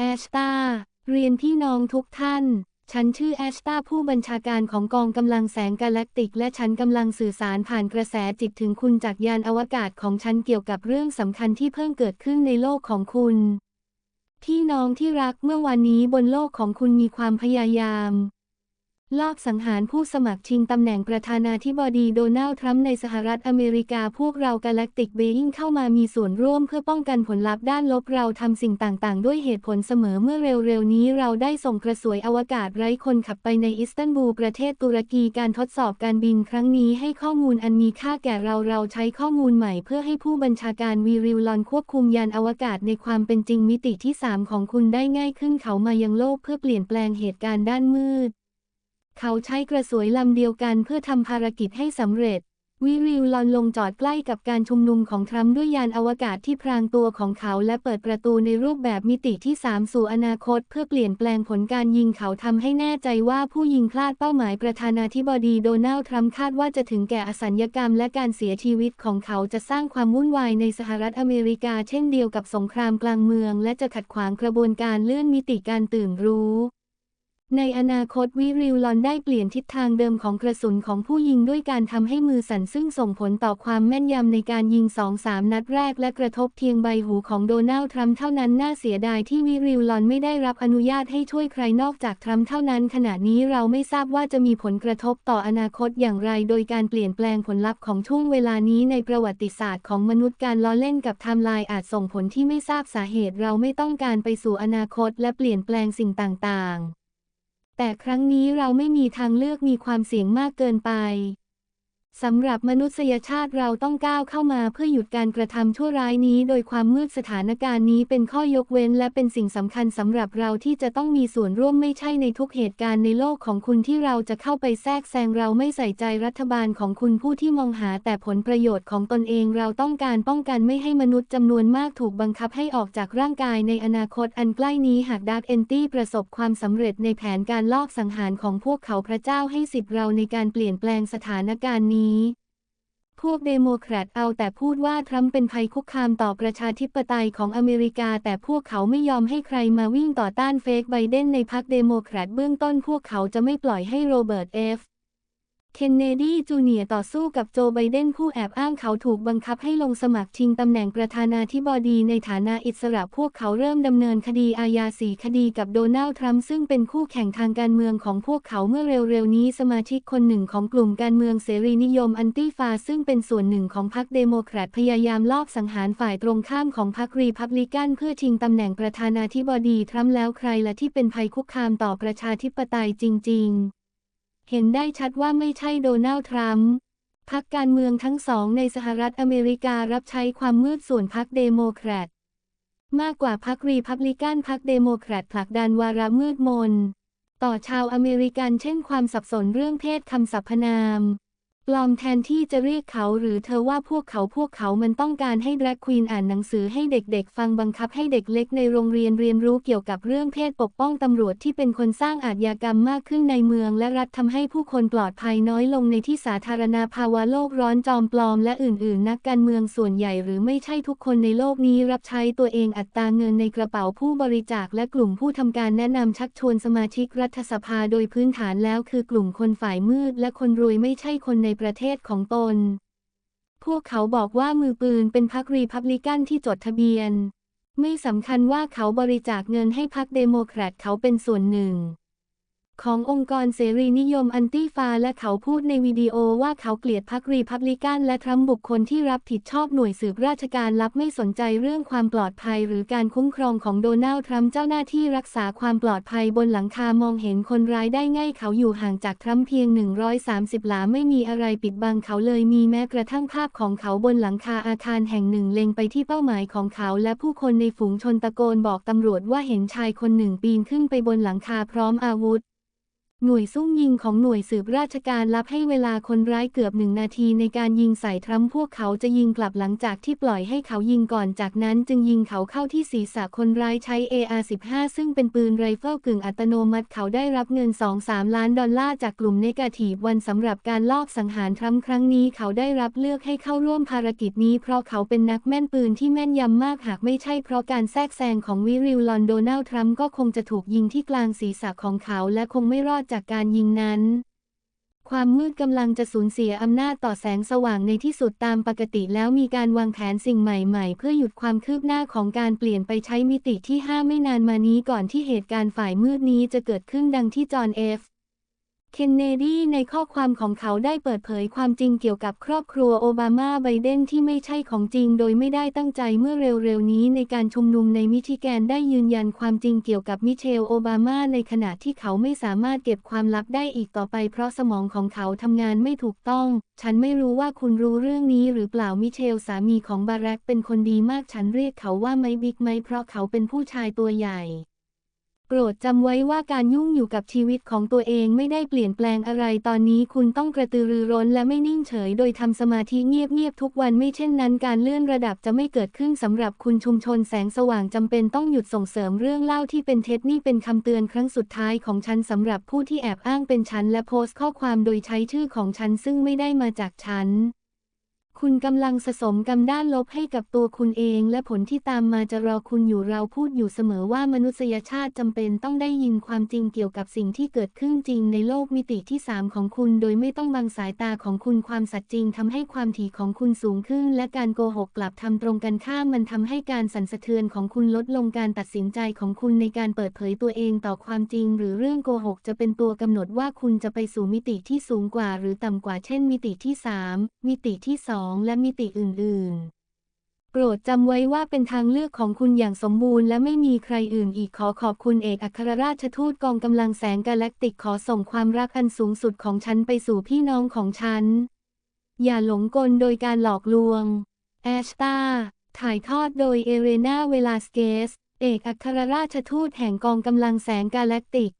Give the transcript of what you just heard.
แอชตาเรียนพี่น้องทุกท่าน ฉันชื่อแอชตาผู้บัญชาการของกองกำลังแสงกาแล็กติก และฉันกำลังสื่อสารผ่านกระแสจิตถึงคุณจากยานอวกาศของฉันเกี่ยวกับเรื่องสำคัญที่เพิ่งเกิดขึ้นในโลกของคุณ พี่น้องที่รักเมื่อวานนี้บนโลกของคุณมีความพยายาม ลอบสังหารผู้สมัครชิงตำแหน่งประธานาธิบดีโดนัลด์ทรัมป์ในสหรัฐอเมริกาพวกเรากาแล็กติกเบยิ่งเข้ามามีส่วนร่วมเพื่อป้องกันผลลัพธ์ด้านลบเราทำสิ่งต่างๆ ด้วยเหตุผลเสมอเมื่อเร็วๆ นี้เราได้ส่งกระสวยอวกาศไร้คนขับไปในอิสตันบูลประเทศตุรกีการทดสอบการบินครั้งนี้ให้ข้อมูลอันมีค่าแก่เราเราใช้ข้อมูลใหม่เพื่อให้ผู้บัญชาการวีริวลอนควบคุมยานอวกาศในความเป็นจริงมิติที่ 3 ของคุณได้ง่ายขึ้นเขามายังโลกเพื่อเปลี่ยนแปลงเหตุการณ์ด้านมืด เขาใช้กระสวยลำเดียวกันเพื่อทำภารกิจให้สำเร็จ วิริวลอนลงจอดใกล้กับการชุมนุมของทรัมป์ด้วยยานอวกาศที่พรางตัวของเขาและเปิดประตูในรูปแบบมิติที่ 3 สู่อนาคต เพื่อเปลี่ยนแปลงผลการยิงเขาทำให้แน่ใจว่าผู้ยิงพลาดเป้าหมายประธานาธิบดีโดนัลด์ทรัมป์คาดว่าจะถึงแก่อสัญญกรรมและการเสียชีวิตของเขาจะสร้างความวุ่นวายในสหรัฐอเมริกา เช่นเดียวกับสงครามกลางเมือง และจะขัดขวางกระบวนการเลื่อนมิติการตื่นรู้ ในอนาคตวิริวลอนได้เปลี่ยนทิศทางเดิมของกระสุนของผู้ยิงด้วยการทำให้มือสั่นซึ่งส่งผลต่อความแม่นยำในการยิงสองสามนัดแรกและกระทบเพียงใบหูของโดนัลด์ทรัมป์เท่านั้นน่าเสียดายที่วิริวลอนไม่ได้รับอนุญาตให้ช่วยใครนอกจากทรัมป์เท่านั้น ขณะนี้เราไม่ทราบว่าจะมีผลกระทบต่ออนาคตอย่างไร โดยการเปลี่ยนแปลงผลลัพธ์ของช่วงเวลานี้ในประวัติศาสตร์ของมนุษย์การล้อเล่นกับไทม์ไลน์อาจส่งผลที่ไม่ทราบสาเหตุเราไม่ต้องการไปสู่อนาคต และเปลี่ยนแปลงสิ่งต่าง ๆ แต่ครั้งนี้เราไม่มีทางเลือกมีความเสี่ยงมากเกินไป สำหรับมนุษยชาติเราต้องก้าวเข้ามาเพื่อหยุดการกระทำชั่วร้ายนี้ โดยความมืดสถานการณ์นี้เป็นข้อยกเว้น และเป็นสิ่งสำคัญสำหรับเราที่จะต้องมีส่วนร่วมไม่ใช่ในทุกเหตุการณ์ในโลกของคุณที่เราจะเข้าไปแทรกแซงเราไม่ใส่ใจรัฐบาลของคุณผู้ที่มองหาแต่ผลประโยชน์ของตนเองเราต้องการป้องกันไม่ให้มนุษย์จำนวนมากถูกบังคับให้ออกจากร่างกายในอนาคตอันใกล้นี้หากดาร์กเอนตี้ประสบความสำเร็จในแผนการลอบสังหารของพวกเขาพระเจ้าให้สิทธิ์เราในการเปลี่ยนแปลงสถานการณ์นี้พวกเดโมแครตเอาแต่พูดว่าทรัมป์เป็นภัยคุกคามต่อประชาธิปไตยของอเมริกา แต่พวกเขาไม่ยอมให้ใครมาวิ่งต่อต้านเฟกไบเดนในพรรคเดโมแครตเบื้องต้นพวกเขาจะไม่ปล่อยให้โรเบิร์ตเอฟ เคนเนดีจูเนียต่อสู้กับโจไบเดนผู้แอบอ้างเขาถูกบังคับให้ลงสมัครชิงตำแหน่งประธานาธิบดีในฐานะอิสระพวกเขาเริ่มดำเนินคดีอาญาสีคดีกับโดนัลด์ทรัมป์ซึ่งเป็นคู่แข่งทางการเมืองของพวกเขาเมื่อเร็วๆนี้สมาชิกคนหนึ่งของกลุ่มการเมืองเสรีนิยมอันตี้ฟาซึ่งเป็นส่วนหนึ่งของพรรคเดโมแครตพยายามลอบสังหารฝ่ายตรงข้ามของพรรครีพับลิกันเพื่อชิงตำแหน่งประธานาธิบดีทรัมป์แล้วใครละที่เป็นภัยคุกคามต่อประชาธิปไตยจริง ๆ เห็นได้ชัดว่าไม่ใช่โดนัลด์ทรัมป์พักการเมืองทั้งสองในสหรัฐอเมริการับใช้ความมืดส่วนพักเดโมแครตมากกว่าพักรีพับลิกันพักเดโมแครตผลักดันวาระมืดมน ต่อชาวอเมริกันเช่นความสับสนเรื่องเพศคำสรรพนาม ปลอมแทนที่จะเรียกเขาหรือเธอว่าพวกเขาพวกเขามันต้องการให้แดรกควีนอ่านหนังสือให้เด็กๆ ฟังบังคับให้เด็กเล็กในโรงเรียนเรียนรู้เกี่ยวกับเรื่องเพศปกป้องตำรวจที่เป็นคนสร้างอาชญากรรมมากขึ้นในเมือง และรัฐทำให้ผู้คนปลอดภัยน้อยลงในที่สาธารณาภาวะโลกร้อนจอมปลอมและอื่นๆ นักการเมืองส่วนใหญ่หรือไม่ใช่ทุกคนในโลกนี้รับใช้ตัวเองอัตราเงินในกระเป๋าผู้บริจาคและกลุ่มผู้ทำการแนะนำชักชวนสมาชิกรัฐสภาโดยพื้นฐานแล้วคือกลุ่มคนฝ่ายมืด และคนรวยไม่ใช่คนในประเทศของตน พวกเขาบอกว่ามือปืนเป็นพรรครีพับลิกันที่จดทะเบียน ไม่สำคัญว่าเขาบริจาคเงินให้พรรคเดโมแครตเขาเป็นส่วนหนึ่ง ขององค์กรเสรีนิยมอันตี้ฟาและเขาพูดในวิดีโอว่าเขาเกลียดพรรครีพับลิกันและทรัมป์บุคคลที่รับผิดชอบหน่วยสืบราชการลับไม่สนใจเรื่องความปลอดภัยหรือการคุ้มครองของโดนัลด์ทรัมป์เจ้าหน้าที่รักษาความปลอดภัยบนหลังคามองเห็นคนร้ายได้ง่ายเขาอยู่ห่างจากทรัมป์เพียง 130 หลาไม่มีอะไรปิดบังเขาเลยมีแม้กระทั่งภาพของเขาบนหลังคาอาคารแห่งหนึ่งเล็งไปที่เป้าหมายของเขา และผู้คนในฝูงชนตะโกนบอกตำรวจว่าเห็นชายคนหนึ่งปีนขึ้นไปบนหลังคาพร้อมอาวุธ หน่วยซุ่มยิงของหน่วยสืบราชการรับให้เวลาคนร้ายเกือบหนึ่งนาทีในการยิงใส่ทรัมป์พวกเขาจะยิงกลับหลังจากที่ปล่อยให้เขายิงก่อนจากนั้นจึงยิงเขาเข้าที่ศีรษะคนร้ายใช้ AR-15 ซึ่งเป็นปืนไรเฟิลกึ่งอัตโนมัติเขาได้รับเงิน 2-3 ล้านดอลลาร์จากกลุ่มเนกาทีฟวันสำหรับการลอบสังหารทรัมป์ครั้งนี้เขาได้รับเลือกให้เข้าร่วมภารกิจนี้เพราะเขาเป็นนักแม่นปืนที่แม่นยำมากหากไม่ใช่เพราะการแทรกแซงของวิริลลอนโดนัลด์ทรัมป์ก็คงจะถูกยิงที่กลางศีรษะของเขาและคงไม่รอดจากการยิงนั้น ความมืดกำลังจะสูญเสียอำนาจต่อแสงสว่างในที่สุดตามปกติแล้วมีการวางแผนสิ่งใหม่ๆ เพื่อหยุดความคืบหน้าของการเปลี่ยนไปใช้มิติที่ 5 ไม่นานมานี้ก่อนที่เหตุการณ์ฝ่ายมืดนี้จะเกิดขึ้นดังที่จอห์นเอฟ เคนเนดีในข้อความของเขาได้เปิดเผยความจริงเกี่ยวกับครอบครัวโอบามาไบเดนที่ไม่ใช่ของจริงโดยไม่ได้ตั้งใจเมื่อเร็วๆนี้ในการชุมนุมในมิชิแกนได้ยืนยันความจริงเกี่ยวกับมิเชลโอบามาในขณะที่เขาไม่สามารถเก็บความลับได้อีกต่อไปเพราะสมองของเขาทำงานไม่ถูกต้อง ฉันไม่รู้ว่าคุณรู้เรื่องนี้หรือเปล่ามิเชลสามีของบารักเป็นคนดีมากฉันเรียกเขาว่าไมบิ๊กไมเพราะเขาเป็นผู้ชายตัวใหญ่ โปรดจำไว้ว่าการยุ่งอยู่กับชีวิตของตัวเองไม่ได้เปลี่ยนแปลงอะไรตอนนี้คุณต้องกระตือรือร้นและไม่นิ่งเฉย โดยทำสมาธิเงียบๆทุกวันไม่เช่นนั้นการเลื่อนระดับจะไม่เกิดขึ้นสำหรับคุณชุมชนแสงสว่างจำเป็นต้องหยุดส่งเสริมเรื่องเล่าที่เป็นเท็จนี่เป็นคำเตือนครั้งสุดท้ายของฉันสำหรับผู้ที่แอบอ้างเป็นฉันและโพสต์ข้อความโดยใช้ชื่อของฉันซึ่งไม่ได้มาจากฉัน คุณกำลังสะสมกรรมด้านลบให้กับตัวคุณเอง และผลที่ตามมาจะรอคุณอยู่เราพูดอยู่เสมอว่ามนุษยชาติจำเป็นต้องได้ยินความจริงเกี่ยวกับสิ่งที่เกิดขึ้นจริงในโลกมิติที่ 3 ของคุณ โดยไม่ต้องบังสายตาของคุณความสัตย์จริงทำให้ความถี่ของคุณสูงขึ้น และการโกหกกลับทำตรงกันข้ามมันทำให้การสั่นสะเทือนของคุณลดลงการตัดสินใจของคุณในการเปิดเผยตัวเองต่อความจริง หรือเรื่องโกหกจะเป็นตัวกำหนดว่าคุณจะไปสู่มิติที่สูงกว่า หรือต่ำกว่าเช่น มิติที่ 3 มิติที่ 2และมิติอื่น ๆ โปรดจำไว้ว่าเป็นทางเลือกของคุณอย่างสมบูรณ์และไม่มีใครอื่นอีกขอขอบคุณเอกอัครราชทูตกองกำลังแสงกาแล็กติกขอส่งความรักอันสูงสุดของฉันไปสู่พี่น้องของฉัน อย่าหลงกลโดยการหลอกลวง แอชตาถ่ายทอดโดยเอเรนาเวลาสเกส เอกอัครราชทูตแห่งกองกำลังแสงกาแล็กติก